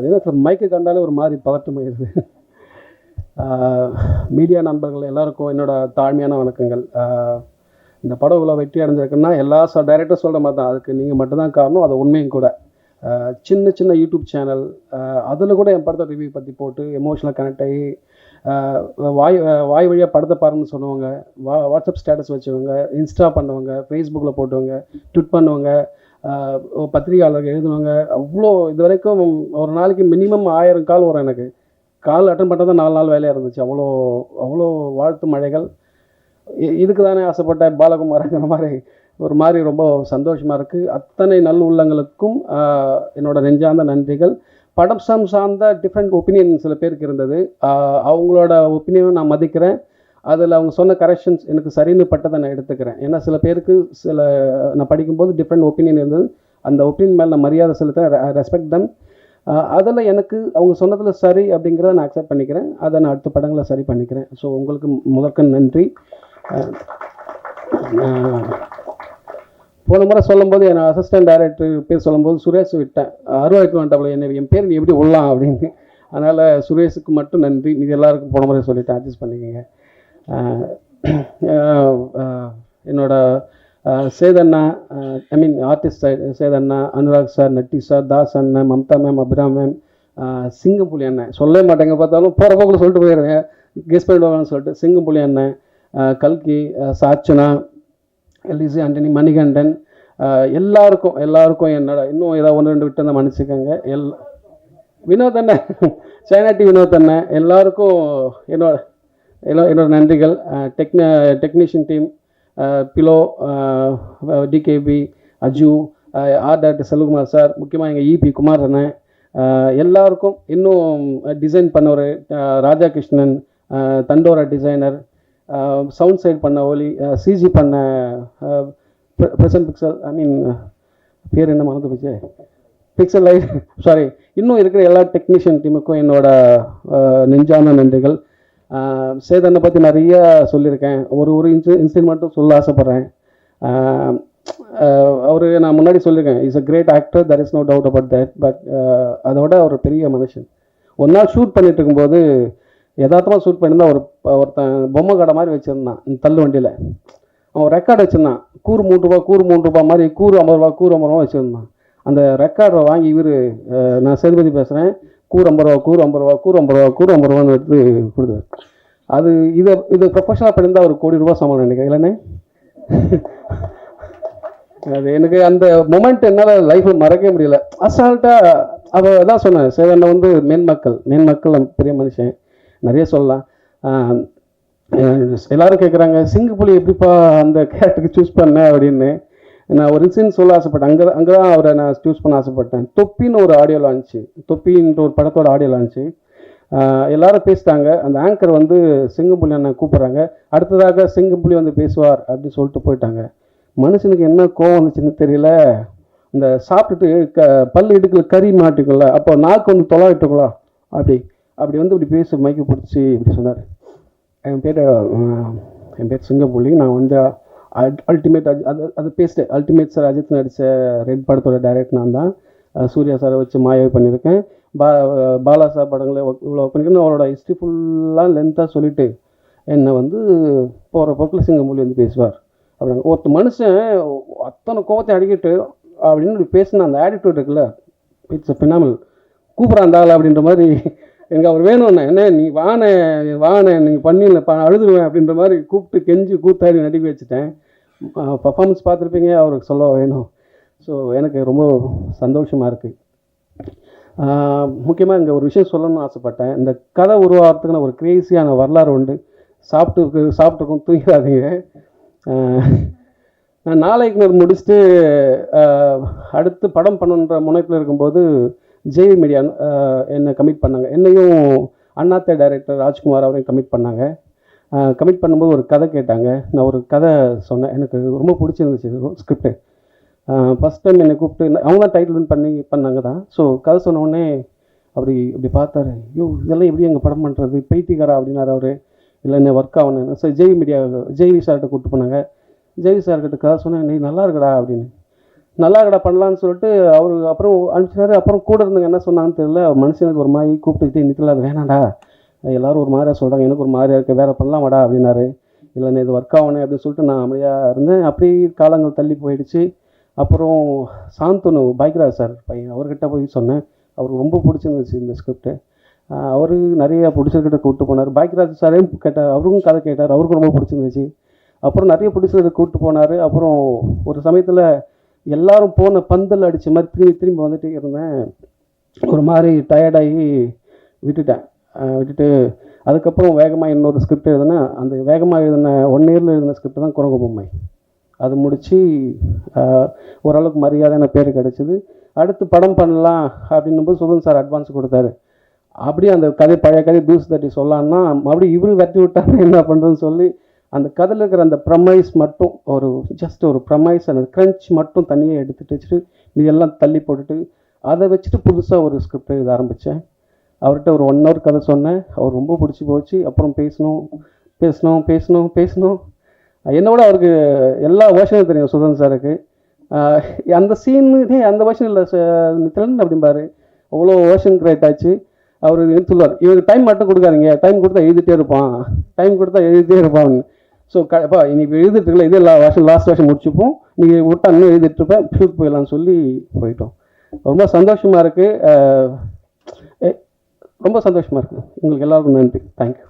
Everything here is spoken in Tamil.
அது என்ன மைக்கு கண்டாலே ஒரு மாதிரி பதட்டமாயிருது மீடியா நண்பர்கள் எல்லாருக்கும் என்னோட தாழ்மையான வணக்கங்கள். இந்த படம் இவ்வளோ வெற்றி அடைஞ்சிருக்குன்னா எல்லா ச டைரக்டர் சொல்கிற மாதிரி தான். அதுக்கு நீங்கள் மட்டும்தான் காரணம் அது உண்மையும் கூட. சின்ன சின்ன யூடியூப் சேனல் அதில் கூட என் படத்தை ரிவ்யூ பற்றி போட்டு எமோஷனலாக கனெக்ட் ஆகி வாய் வாய் வழியாக படத்தை பாருன்னு சொன்னவங்க வா வாட்ஸ்அப் ஸ்டேட்டஸ் வச்சவங்க இன்ஸ்டா பண்ணவங்க ஃபேஸ்புக்கில் போட்டவங்க ட்விட் பண்ணுவாங்க பத்திரிகையாளர்கள் எழுதுவாங்க. அவ்வளோ இது வரைக்கும் ஒரு நாளைக்கு மினிமம் ஆயிரம் கால் வரும் எனக்கு. கால் அட்டன் பண்ணுறது நாலு நாள் வேலையாக இருந்துச்சு. அவ்வளோ அவ்வளோ வாழ்த்து மழைகள். இதுக்கு தானே ஆசைப்பட்ட பாலகுமாரங்கிற மாதிரி. ஒரு மாதிரி ரொம்ப சந்தோஷமாக இருக்குது அத்தனை நல் உள்ளங்களுக்கும் என்னோட நெஞ்சார்ந்த நன்றிகள். படம் சார்ந்த டிஃப்ரெண்ட் ஒப்பீனியன் சில பேருக்கு இருந்தது. அவங்களோட ஒப்பீனியனும் நான் மதிக்கிறேன். அதில் அவங்க சொன்ன கரெக்ஷன்ஸ் எனக்கு சரின்னு பட்டதை நான் எடுத்துக்கிறேன். ஏன்னா சில பேருக்கு சில நான் படிக்கும்போது டிஃப்ரெண்ட் ஒப்பீனியன் இருந்தது. அந்த ஒப்பீனியன் மேலே நான் மரியாதை செலுத்துகிறேன் ரெஸ்பெக்ட் தம் அதில் எனக்கு அவங்க சொன்னதில் சரி அப்படிங்கிறத நான் அக்செப்ட் பண்ணிக்கிறேன். அதை நான் அடுத்த படங்களை சரி பண்ணிக்கிறேன். ஸோ உங்களுக்கு முதற்க நன்றி. போன முறை சொல்லும்போது என் அசிஸ்டன்ட் டைரக்டர் பேர் சொல்லும்போது சுரேஷ் விட்டேன். அருவாய்க்கு வேண்டாம் என்ன என் பேர் நீ எப்படி விடலாம் அப்படின்னு. அதனால் சுரேஷுக்கு மட்டும் நன்றி. இது எல்லாருக்கும் போன முறை சொல்லிட்டேன். அட்ஜஸ்ட் பண்ணிக்கோங்க. என்னோட சேதண்ணா ஐ மீன் ஆர்டிஸ்ட் சேதண்ணா அனுராக் சார் நட்டி சார் தாஸ் அண்ணன் மம்தா மேம் அபிராம் மேம் சிங்கம்புலி அண்ணன். சொல்லவே மாட்டேங்க பார்த்தாலும் போகிற போக்கில் சொல்லிட்டு போயிடுறேன் கெஸ் பண்ணிடுவாங்கன்னு சொல்லிட்டு. சிங்கம்புலி அண்ணன் கல்கி சாச்சனா எல்இசி ஆண்டனி மணிகண்டன் எல்லாருக்கும் எல்லாருக்கும் என்னோட இன்னும் ஏதாவது ஒன்று ரெண்டு விட்டு இருந்தால் மன்னிச்சுக்கோங்க. எல் வினோத் அண்ணன் சைனாட்டி வினோத் அண்ணன் எல்லாருக்கும் என்னோட என்னோட என்னோடய நன்றிகள் டெக்ன technician team below DKP Aju R doctor Selvakumar sir முக்கியமாக எங்கள் இபி குமார் அண்ணன் எல்லாருக்கும் இன்னும் டிசைன் பண்ணவர் ராஜா கிருஷ்ணன் தண்டோரா டிசைனர் சவுண்ட் சைடு பண்ண ஒலி சிஜி பண்ண ப்ரெசன்ட் பிக்சல் ஐ மீன் பேர் என்ன மறந்து போச்சு? பிக்சல் லைட் சாரி இன்னும் இருக்கிற எல்லா டெக்னீஷியன் டீமுக்கும் என்னோட நெஞ்சான நன்றிகள். சேதனை பற்றி நிறைய சொல்லியிருக்கேன். ஒரு ஒரு இன்சி இன்சிடென்ட் மட்டும் சொல்ல ஆசைப்பட்றேன். அவர் நான் முன்னாடி சொல்லியிருக்கேன். Is a great actor there is no doubt about that but அதோட ஒரு பெரிய மனுஷன். ஒரு நாள் ஷூட் பண்ணிட்டு இருக்கும்போது யதார்த்தமாக ஷூட் பண்ணியிருந்தா ஒரு ஒருத்தன் பொம்மை கடை மாதிரி வச்சுருந்தான் தள்ளு வண்டியில். அவன் ரெக்கார்டு வச்சுருந்தான். கூறு மூணு ரூபா கூறு மூணு ரூபா மாதிரி கூறு ஐம்பது ரூபா கூறு ஐம்பது ரூபா வச்சுருந்தான். அந்த ரெக்கார்டை வாங்கி இவர் நான் சேதுபதி பேசுகிறேன் கூறு ஐம்பது ரூபா கூறு ஐம்பது ரூபா கூறு ஐம்பது ரூபா கூறு ஐம்பது ரூபான்னு எடுத்து கொடுத்தாரு அது இதை இது ப்ரொஃபஷனலாக பண்ணியிருந்தா ஒரு கோடி ரூபா சம்பளம் நினைக்கிறேன். இல்லைண்ணே? அது எனக்கு அந்த மொமெண்ட் என்னால் லைஃப்பில் மறக்கவே முடியல. அசால்ட்டாக அதை தான் சொன்னேன் சேவனை வந்து மேன்மக்கள் மேன்மக்கள் மக்கள் பெரிய மனுஷன். நிறைய சொல்லலாம். எல்லாரும் கேட்குறாங்க சிங்கப்புலி எப்படிப்பா அந்த கேரக்டருக்கு சூஸ் பண்ண அப்படின்னு. நான் ஒரு இன்சிடென்ட் சொல்ல ஆசைப்பட்டேன். அங்கே அங்கே தான் அவரை நான் சூஸ் பண்ண ஆசைப்பட்டேன். தொப்பின்னு ஒரு ஆடியோ லான்ச்சு தொப்பின்ற ஒரு படத்தோட ஆடியோ லான்ச்சு எல்லாரும் பேசிட்டாங்க. அந்த ஆங்கர் வந்து சிங்கம்புலி அண்ணன் கூப்பிட்றாங்க. அடுத்ததாக சிங்கம்புலி வந்து பேசுவார் அப்படின்னு சொல்லிட்டு போயிட்டாங்க. மனுஷனுக்கு என்ன கோவம் வந்துச்சுன்னு தெரியல. இந்த சாப்பிட்டுட்டு க பல் இடுக்கல கறி மாட்டிக்கல அப்போ நாக்கு வந்து தொலாவிட்டுக்குள்ள அப்படி அப்படி வந்து இப்படி பேசி மைக்கு பிடிச்சி இப்படி சொன்னார். என் பேர் என் பேர் சிங்கப்புலி. நான் வந்து அல்டிமேட் அது அது பேசிட்டேன். அல்டிமேட் சார் அஜித் நடித்த ரெட் படத்தோட டைரக்ட் நான் தான். சூர்யா சாரை வச்சு மாயாவை பண்ணியிருக்கேன். பா பாலா சார் படங்களை இவ்வளோ பண்ணியிருக்கேன். அவரோட ஹிஸ்ட்ரி ஃபுல்லாக லென்த்தாக சொல்லிட்டு என்னை வந்து போகிற போக்கில் சிங்கமொழி வந்து பேசுவார். அப்படிங்க ஒருத்த மனுஷன் அத்தனை கோபத்தை அடிக்கிட்டு அப்படின்னு இப்படி பேசின அந்த ஆட்டிடியூட் இருக்குல்ல. இட்ஸ் அ பினாமல் கூப்பிட்றான் அப்படின்ற மாதிரி எனக்கு அவர் வேணும்ண்ணே என்ன நீ வானே வானே நீங்கள் பண்ணிடல ப அழுதுருவேன் அப்படின்ற மாதிரி கூப்பிட்டு கெஞ்சி கூத்தாடி நடிக்க வச்சுட்டேன். பர்ஃபார்மன்ஸ் பார்த்துருப்பீங்க அவருக்கு சொல்ல வேணும். ஸோ எனக்கு ரொம்ப சந்தோஷமாக இருக்குது முக்கியமாக இங்கே ஒரு விஷயம் சொல்லணும்னு ஆசைப்பட்டேன். இந்த கதை உருவாகிறதுக்குன்னு ஒரு கிரேசியான வரலாறு உண்டு. சாப்பிட்டு சாப்பிட்டுருக்கோம் தூங்காதீங்க நான் நாளைக்கு முடிச்சுட்டு அடுத்து படம் பண்ணுன்ற முனைப்பில் இருக்கும்போது ஜேவி மீடியா என்னை கமிட் பண்ணாங்க. என்னையும் அண்ணாத்த டைரக்டர் ராஜ்குமார் அவரையும் கமிட் பண்ணாங்க. கமிட் பண்ணும்போது ஒரு கதை கேட்டாங்க. நான் ஒரு கதை சொன்னேன். எனக்கு ரொம்ப பிடிச்சிருந்துச்சு ஸ்கிரிப்டு ஃபஸ்ட் டைம் என்னை கூப்பிட்டு அவங்க தான் டைட்டில் பண்ணி பண்ணாங்க தான். ஸோ கதை சொன்னோடனே அப்படி இப்படி பார்த்தாரு. ஐயோ இதெல்லாம் எப்படி எங்கள் படம் பண்ணுறது பைத்தியக்காரா அப்படின்னாரு அவர். இல்லை என்ன ஒர்க் ஆகணும் ஸோ ஜெய் மீடியா ஜெய்வி சார்கிட்ட கூப்பிட்டு போனாங்க. ஜெய்வி சார்கிட்ட கதை சொன்னேன். நீ நல்லா இருக்கடா அப்படின்னு. நல்லா கடை பண்ணலான்னு சொல்லிட்டு அவர் அப்புறம் அனுப்பிச்சினாரு அப்புறம் கூட இருந்தவங்க என்ன சொன்னாங்கன்னு தெரியல. மனுஷனுக்கு ஒரு மாதிரி கூப்பிட்டு நிற்கல அது வேணாடா எல்லோரும் ஒரு மாதிரியாக சொல்கிறாங்க எனக்கு ஒரு மாதிரியா இருக்குது வேறு பண்ணலாம் வாடா அப்படின்னாரு. இல்லைண்ணே இது ஒர்க் ஆகணும் அப்படின்னு சொல்லிட்டு நான் அமைதியாக இருந்தேன். அப்படி காலங்கள் தள்ளி போயிடுச்சு. அப்புறம் சாந்தனு பைக்ராஜ் சார் பையன் அவர்கிட்ட போய் சொன்னேன். அவருக்கு ரொம்ப பிடிச்சிருந்துச்சு இந்த ஸ்கிரிப்ட்டு அவர் நிறைய பிடிச்சிருக்கிட்ட கூப்பிட்டு போனார். பைக்ராஜ் சாரையும் கேட்டார் அவருக்கும் கதை கேட்டார். அவருக்கும் ரொம்ப பிடிச்சிருந்துச்சு. அப்புறம் நிறைய பிடிச்சதை கூப்பிட்டு போனார். அப்புறம் ஒரு சமயத்தில் எல்லாரும் போன பந்தல் அடித்த மாதிரி திரும்பி திரும்பி வந்துட்டே இருந்தேன். ஒரு மாதிரி டயர்டாகி விட்டுட்டேன். விட்டுட்டு அதுக்கப்புறம் வேகமாக இன்னொரு ஸ்கிரிப்ட் எழுதுனேன். அந்த வேகமாக எழுதின ஒன் இயரில் எழுதின ஸ்கிரிப்ட் தான் குரங்கு பொம்மை. அது முடித்து ஓரளவுக்கு மரியாதையான பேர் கிடச்சிது. அடுத்து படம் பண்ணலாம் அப்படின்னும் போது சுதன் சார் அட்வான்ஸ் கொடுத்தாரு. அப்படியே அந்த கதை பழைய கதை தூசு தட்டி சொல்லலான்னா மறுபடியும் இவரு தட்டி விட்டாங்க என்ன பண்ணுறதுன்னு சொல்லி அந்த கதையில் இருக்கிற அந்த ப்ரமைஸ் மட்டும் ஒரு ஜஸ்ட் ஒரு ப்ரமைஸ் அந்த க்ரன்ச் மட்டும் தனியாக எடுத்துட்டு வச்சுட்டு இதெல்லாம் தள்ளி போட்டுட்டு அதை வச்சுட்டு புதுசாக ஒரு ஸ்கிரிப்ட் எழுத ஆரம்பித்தேன் அவர்கிட்ட ஒரு ஒன் ஹவர் கதை சொன்னேன். அவர் ரொம்ப பிடிச்சி போச்சு. அப்புறம் பேசணும் பேசணும் பேசணும் பேசணும். என்னோட அவருக்கு எல்லா வருஷனும் தெரியும் சுதன் சாருக்கு. அந்த சீனு அந்த வருஷன் இல்லை நித்திலன் அப்படிம்பாரு. அவ்வளோ ஓஷன் கிரேட் ஆச்சு. அவர் சொல்லுவார் இவருக்கு டைம் மட்டும் கொடுக்காதீங்க. டைம் கொடுத்தா எழுதிட்டே இருப்பான். டைம் கொடுத்தா எழுதிட்டே இருப்பான். ஸோ கப்பா இன்னைக்கு எழுதிட்டு இருக்கல இது எல்லா வருஷம் லாஸ்ட் வருஷம் முடிச்சுப்போம். நீங்கள் விட்டா இன்னும் எழுதிட்டுருப்பேன் ஷூட் போயிடலாம்னு சொல்லி போயிட்டோம். ரொம்ப சந்தோஷமாக இருக்குது ரொம்ப சந்தோஷமாக இருக்குது உங்களுக்கு எல்லாருக்கும் நன்றி. தேங்க்யூ